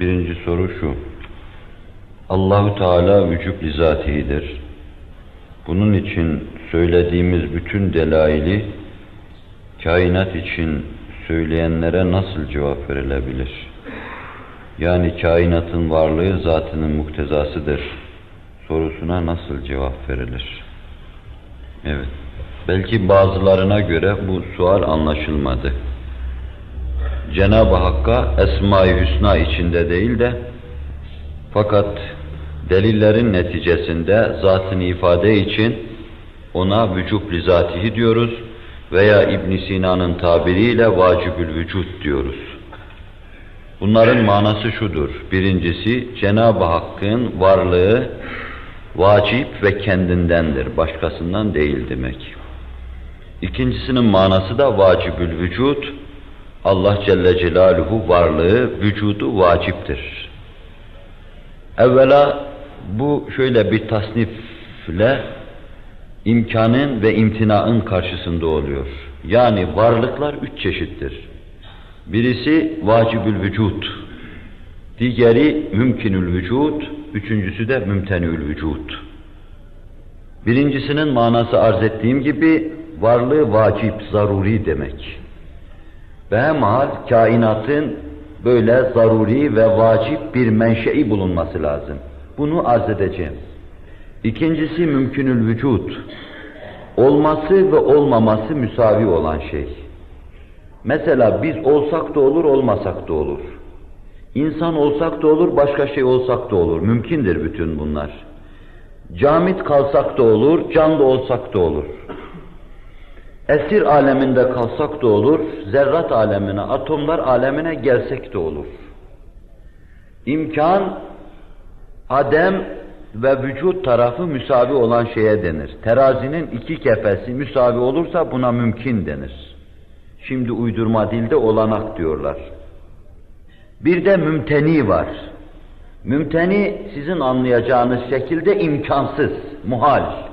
Birinci soru şu. Allahu Teala vücub bizatihidir. Bunun için söylediğimiz bütün delaili kainat için söyleyenlere nasıl cevap verilebilir? Yani kainatın varlığı zatının muktezasıdır sorusuna nasıl cevap verilir? Evet. Belki bazılarına göre bu sual anlaşılmadı. Cenab-ı Hakk'a Esma-i Hüsna içinde değil de fakat delillerin neticesinde zatını ifade için ona vücub lizatihi diyoruz veya İbn Sina'nın tabiriyle vacibül vücut diyoruz. Bunların manası şudur. Birincisi Cenab-ı Hakk'ın varlığı vacip ve kendindendir, başkasından değil demek. İkincisinin manası da vacibül vücut. Allah Celle Celaluhu varlığı, vücudu vaciptir. Evvela bu şöyle bir tasnifle imkanın ve imtinaın karşısında oluyor. Yani varlıklar üç çeşittir. Birisi vacibül vücut, diğeri mümkünül vücut, üçüncüsü de mümtenül vücut. Birincisinin manası arz ettiğim gibi varlığı vacip, zaruri demek. Ve hemhal kainatın böyle zaruri ve vacip bir menşei bulunması lazım. Bunu arz edeceğim. İkincisi mümkünül vücut. Olması ve olmaması müsavi olan şey. Mesela biz olsak da olur, olmasak da olur. İnsan olsak da olur, başka şey olsak da olur. Mümkündür bütün bunlar. Camit kalsak da olur, can da olsak da olur. Esir aleminde kalsak da olur, zerrat alemine, atomlar alemine gelsek de olur. İmkan, adem ve vücut tarafı müsavi olan şeye denir. Terazinin iki kefesi müsavi olursa buna mümkün denir. Şimdi uydurma dilde olanak diyorlar. Bir de mümteni var. Mümteni sizin anlayacağınız şekilde imkansız, muhal.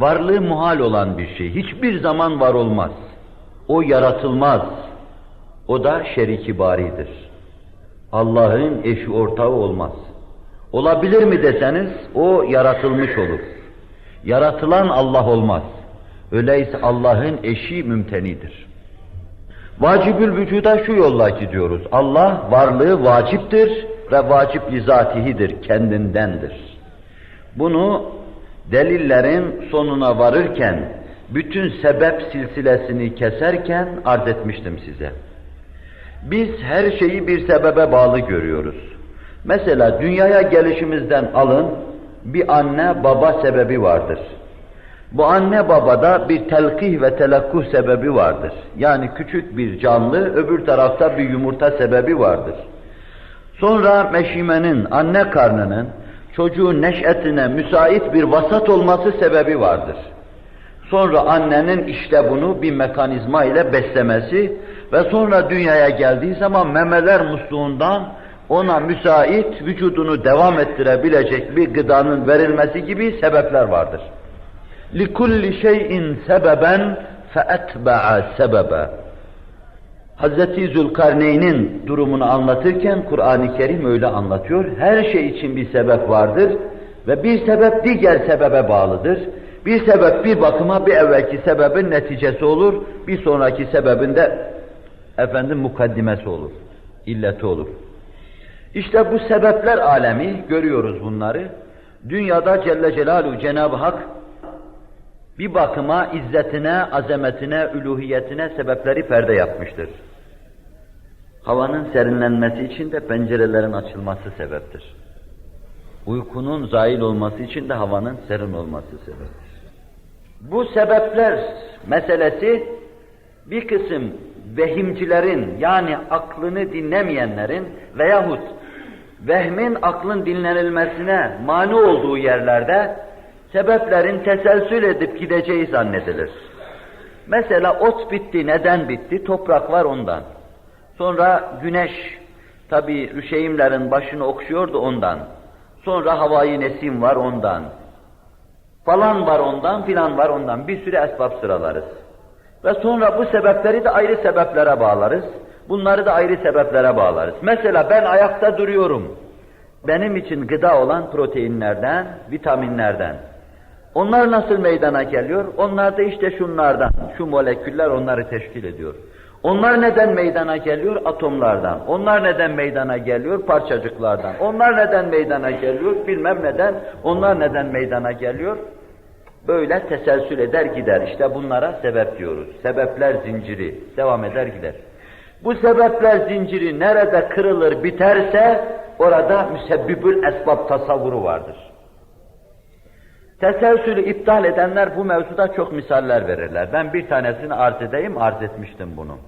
Varlığı muhal olan bir şey. Hiçbir zaman var olmaz. O yaratılmaz. O da şeriki baridir. Allah'ın eşi ortağı olmaz. Olabilir mi deseniz o yaratılmış olur. Yaratılan Allah olmaz. Öyleyse Allah'ın eşi mümtenidir. Vacibül vücuda şu yolla gidiyoruz. Allah varlığı vaciptir ve vacip lizatihidir, kendindendir. Bunu delillerin sonuna varırken, bütün sebep silsilesini keserken arz etmiştim size. Biz her şeyi bir sebebe bağlı görüyoruz. Mesela dünyaya gelişimizden alın, bir anne baba sebebi vardır. Bu anne babada bir telkih ve telakkuh sebebi vardır. Yani küçük bir canlı, öbür tarafta bir yumurta sebebi vardır. Sonra meşimenin, anne karnının, çocuğun neşetine müsait bir vasat olması sebebi vardır. Sonra annenin işte bunu bir mekanizma ile beslemesi ve sonra dünyaya geldiği zaman memeler musluğundan ona müsait vücudunu devam ettirebilecek bir gıdanın verilmesi gibi sebepler vardır. لِكُلِّ شَيْءٍ سَبَبًا فَاَتْبَعَ سَبَبًا Hazreti Zülkarneyn'in durumunu anlatırken Kur'an-ı Kerim öyle anlatıyor. Her şey için bir sebep vardır ve bir sebep diğer sebebe bağlıdır. Bir sebep bir bakıma bir evvelki sebebin neticesi olur, bir sonraki sebebin de efendim mukaddimesi olur, illeti olur. İşte bu sebepler alemi, görüyoruz bunları. Dünyada Celle Celaluhu Cenab-ı Hak bir bakıma izzetine, azametine, üluhiyetine sebepleri perde yapmıştır. Havanın serinlenmesi için de pencerelerin açılması sebeptir. Uykunun zail olması için de havanın serin olması sebeptir. Bu sebepler meselesi bir kısım vehimcilerin yani aklını dinlemeyenlerin veyahut vehmin aklın dinlenilmesine mani olduğu yerlerde sebeplerin teselsül edip gideceği zannedilir. Mesela ot bitti, neden bitti? Toprak var ondan. Sonra güneş, tabi rüşeğimlerin başını okşuyordu ondan. Sonra havayı nesim var ondan. Falan var ondan, filan var ondan. Bir sürü esbab sıralarız. Ve sonra bu sebepleri de ayrı sebeplere bağlarız. Bunları da ayrı sebeplere bağlarız. Mesela ben ayakta duruyorum. Benim için gıda olan proteinlerden, vitaminlerden. Onlar nasıl meydana geliyor? Onlar da işte şunlardan, şu moleküller onları teşkil ediyor. Onlar neden meydana geliyor? Atomlardan. Onlar neden meydana geliyor? Parçacıklardan. Onlar neden meydana geliyor? Bilmem neden. Onlar neden meydana geliyor? Böyle teselsül eder gider. İşte bunlara sebep diyoruz. Sebepler zinciri. Devam eder gider. Bu sebepler zinciri nerede kırılır biterse orada müsebbibül esbab tasavvuru vardır. Teselsülü iptal edenler bu mevzuda çok misaller verirler. Ben bir tanesini arz edeyim, arz etmiştim bunu.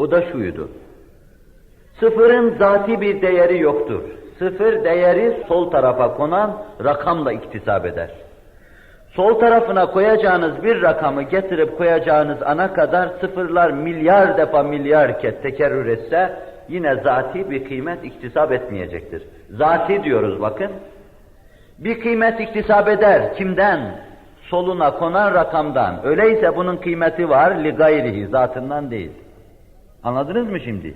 O da şuydu. Sıfırın zati bir değeri yoktur. Sıfır değeri sol tarafa konan rakamla iktisap eder. Sol tarafına koyacağınız bir rakamı getirip koyacağınız ana kadar sıfırlar milyar defa milyar kez tekerrür etse yine zati bir kıymet iktisap etmeyecektir. Zati diyoruz bakın. Bir kıymet iktisap eder. Kimden? Soluna konan rakamdan. Öyleyse bunun kıymeti var, li gayrihi, zatından değil. Anladınız mı şimdi?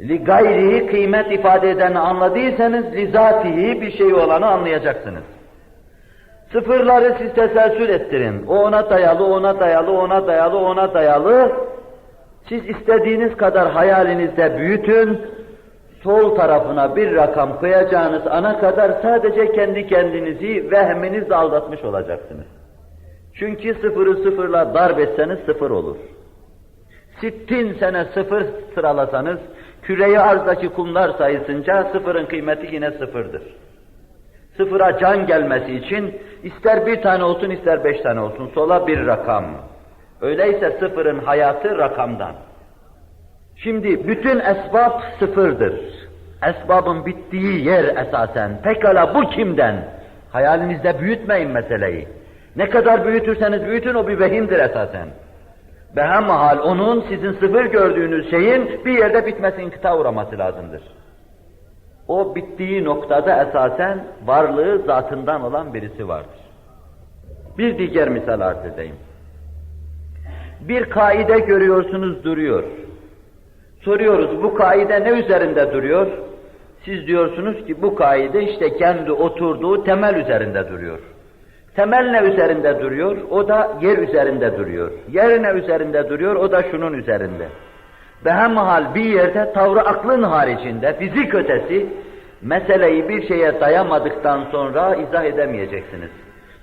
Li gayrihi kıymet ifade edeni anladıysanız, li zatihi bir şey olanı anlayacaksınız. Sıfırları siz teselsül ettirin. O ona dayalı, ona dayalı, ona dayalı, ona dayalı. Siz istediğiniz kadar hayalinizde büyütün. Sol tarafına bir rakam koyacağınız ana kadar sadece kendi kendinizi vehminizle aldatmış olacaksınız. Çünkü sıfırı sıfırla darp etseniz sıfır olur. Sittin sene sıfır sıralasanız, küreyi arzdaki kumlar sayısınca sıfırın kıymeti yine sıfırdır. Sıfıra can gelmesi için ister bir tane olsun ister beş tane olsun sola bir rakam. Öyleyse sıfırın hayatı rakamdan. Şimdi bütün esbab sıfırdır. Esbabın bittiği yer esasen. Pekala bu kimden? Hayalinizde büyütmeyin meseleyi. Ne kadar büyütürseniz büyütün o bir vehimdir esasen. Behemahal onun sizin sıfır gördüğünüz şeyin bir yerde bitmesi, inkıta uğraması lazımdır. O bittiği noktada esasen varlığı zatından olan birisi vardır. Bir diğer misal arz edeyim. Bir kaide görüyorsunuz duruyor. Soruyoruz bu kaide ne üzerinde duruyor? Siz diyorsunuz ki bu kaide işte kendi oturduğu temel üzerinde duruyor. Temel ne üzerinde duruyor? O da yer üzerinde duruyor. Yer ne üzerinde duruyor? O da şunun üzerinde. Behemhal bir yerde tavrı aklın haricinde, fizik ötesi, meseleyi bir şeye dayamadıktan sonra izah edemeyeceksiniz.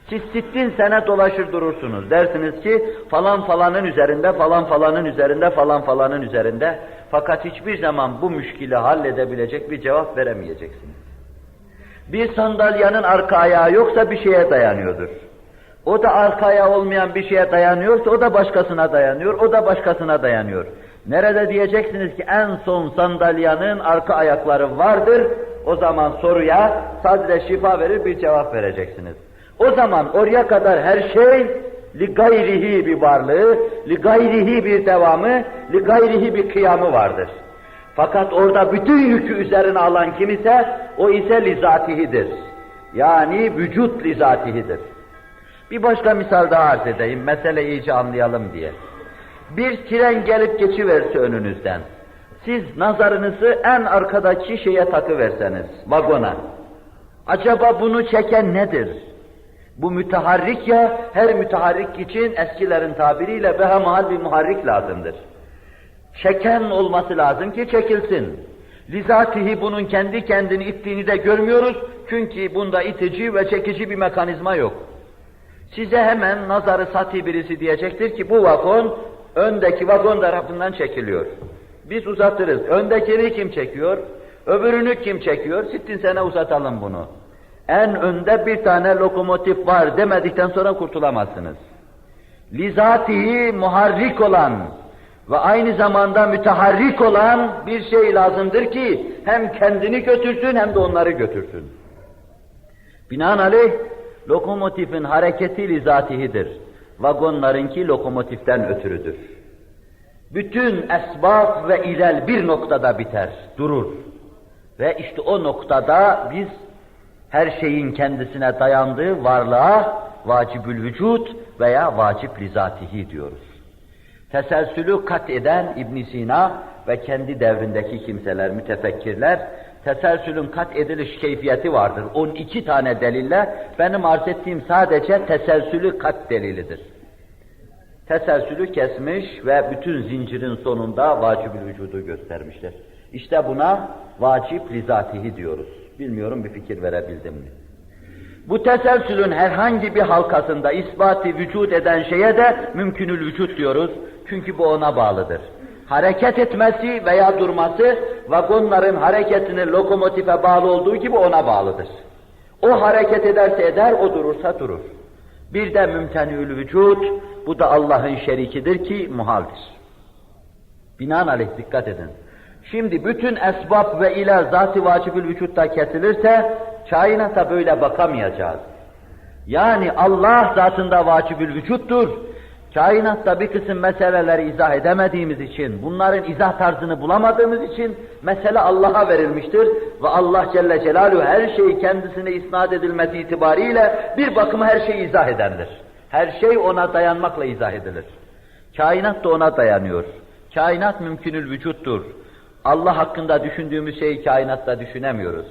Siz sittin sene dolaşır durursunuz. Dersiniz ki falan falanın üzerinde, falan falanın üzerinde, falan falanın üzerinde. Fakat hiçbir zaman bu müşkili halledebilecek bir cevap veremeyeceksiniz. Bir sandalyanın arka ayağı yoksa bir şeye dayanıyordur. O da arka ayağı olmayan bir şeye dayanıyorsa o da başkasına dayanıyor, o da başkasına dayanıyor. Nerede diyeceksiniz ki en son sandalyanın arka ayakları vardır, o zaman soruya sadece şifa verir bir cevap vereceksiniz. O zaman oraya kadar her şey li gayrihi bir varlığı, li gayrihi bir devamı, li gayrihi bir kıyamı vardır. Fakat orada bütün yükü üzerine alan kim ise o ise lizatihidir. Yani vücut lizatihidir. Bir başka misal daha arz edeyim, mesele iyice anlayalım diye. Bir tren gelip geçiverse önünüzden, siz nazarınızı en arkadaki şeye takıverseniz, vagona. Acaba bunu çeken nedir? Bu müteharrik ya, her müteharrik için eskilerin tabiriyle behemahal bir muharrik lazımdır. Çeken olması lazım ki çekilsin. Lizatihi bunun kendi kendini ittiğini de görmüyoruz. Çünkü bunda itici ve çekici bir mekanizma yok. Size hemen nazarı sati birisi diyecektir ki bu vagon öndeki vagon tarafından çekiliyor. Biz uzatırız. Öndekini kim çekiyor? Öbürünü kim çekiyor? Sittin sene uzatalım bunu. En önde bir tane lokomotif var demedikten sonra kurtulamazsınız. Lizatihi muharrik olan ve aynı zamanda müteharrik olan bir şey lazımdır ki hem kendini götürsün hem de onları götürsün. Binaenaleyh lokomotifin hareketi lizatihidir. Vagonlarınki lokomotiften ötürüdür. Bütün esbab ve ilel bir noktada biter, durur. Ve işte o noktada biz her şeyin kendisine dayandığı varlığa vacibül vücut veya vacib lizatihi diyoruz. Teselsülü kat eden ibn Sina ve kendi devrindeki kimseler, mütefekkirler, teselsülün kat ediliş keyfiyeti vardır. 12 tane delille benim arz ettiğim sadece teselsülü kat delilidir. Teselsülü kesmiş ve bütün zincirin sonunda vacibül vücudu göstermişler. İşte buna vacip lizatihi diyoruz. Bilmiyorum bir fikir verebildim mi? Bu teselsülün herhangi bir halkasında ispatı vücut eden şeye de mümkünül vücut diyoruz. Çünkü bu ona bağlıdır. Hareket etmesi veya durması vagonların hareketinin lokomotife bağlı olduğu gibi ona bağlıdır. O hareket ederse eder, o durursa durur. Bir de mümteniül vücut, bu da Allah'ın şerikidir ki muhaldir. Binaenaleyh dikkat edin. Şimdi bütün esbab ve ile zat-ı vacibül vücutta kesilirse, kainata böyle bakamayacağız. Yani Allah zatında vacibül vücuttur. Kainatta bir kısım meseleleri izah edemediğimiz için, bunların izah tarzını bulamadığımız için mesele Allah'a verilmiştir ve Allah Celle Celaluhu her şeyi kendisine isnat edilmesi itibariyle bir bakıma her şeyi izah edendir. Her şey ona dayanmakla izah edilir. Kainat da ona dayanıyor. Kainat mümkünül vücuttur. Allah hakkında düşündüğümüz şeyi kainatta düşünemiyoruz.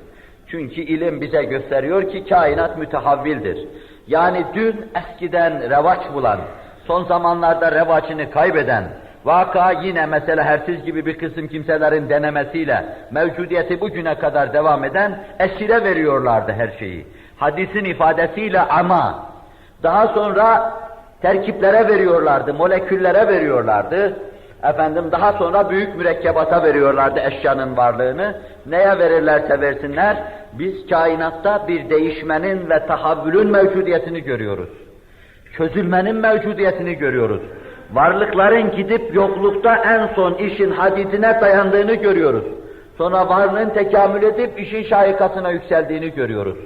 Çünkü ilim bize gösteriyor ki kainat mütehavvildir. Yani dün eskiden revaç bulan, son zamanlarda revaçını kaybeden, vaka yine mesela hersiz gibi bir kısım kimselerin denemesiyle mevcudiyeti bugüne kadar devam eden esire veriyorlardı her şeyi. Hadisin ifadesiyle ama daha sonra terkiplere veriyorlardı, moleküllere veriyorlardı. Efendim daha sonra büyük mürekkebata veriyorlardı eşyanın varlığını. Neye verirlerse versinler, biz kainatta bir değişmenin ve tahavvülün mevcudiyetini görüyoruz. Çözülmenin mevcudiyetini görüyoruz. Varlıkların gidip yoklukta en son işin hadidine dayandığını görüyoruz. Sonra varlığın tekamül edip işin şahikasına yükseldiğini görüyoruz.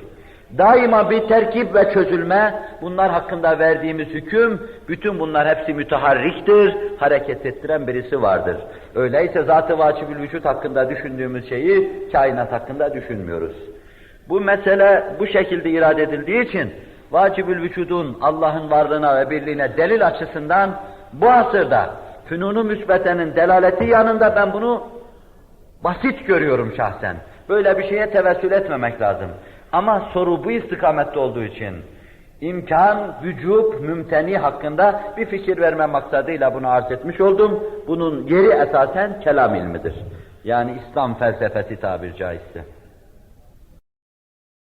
Daima bir terkip ve çözülme, bunlar hakkında verdiğimiz hüküm, bütün bunlar hepsi müteharriktir, hareket ettiren birisi vardır. Öyleyse zat-ı vacibül vücut hakkında düşündüğümüz şeyi, kainat hakkında düşünmüyoruz. Bu mesele bu şekilde irade edildiği için, vacibül vücudun Allah'ın varlığına ve birliğine delil açısından, bu asırda, fünunu müsbetenin delaleti yanında ben bunu basit görüyorum şahsen. Böyle bir şeye tevessül etmemek lazım. Ama soru bu istikamette olduğu için imkan, vücub, mümteni hakkında bir fikir verme maksadıyla bunu arz etmiş oldum. Bunun yeri esasen kelam ilmidir. Yani İslam felsefesi tabir caizse.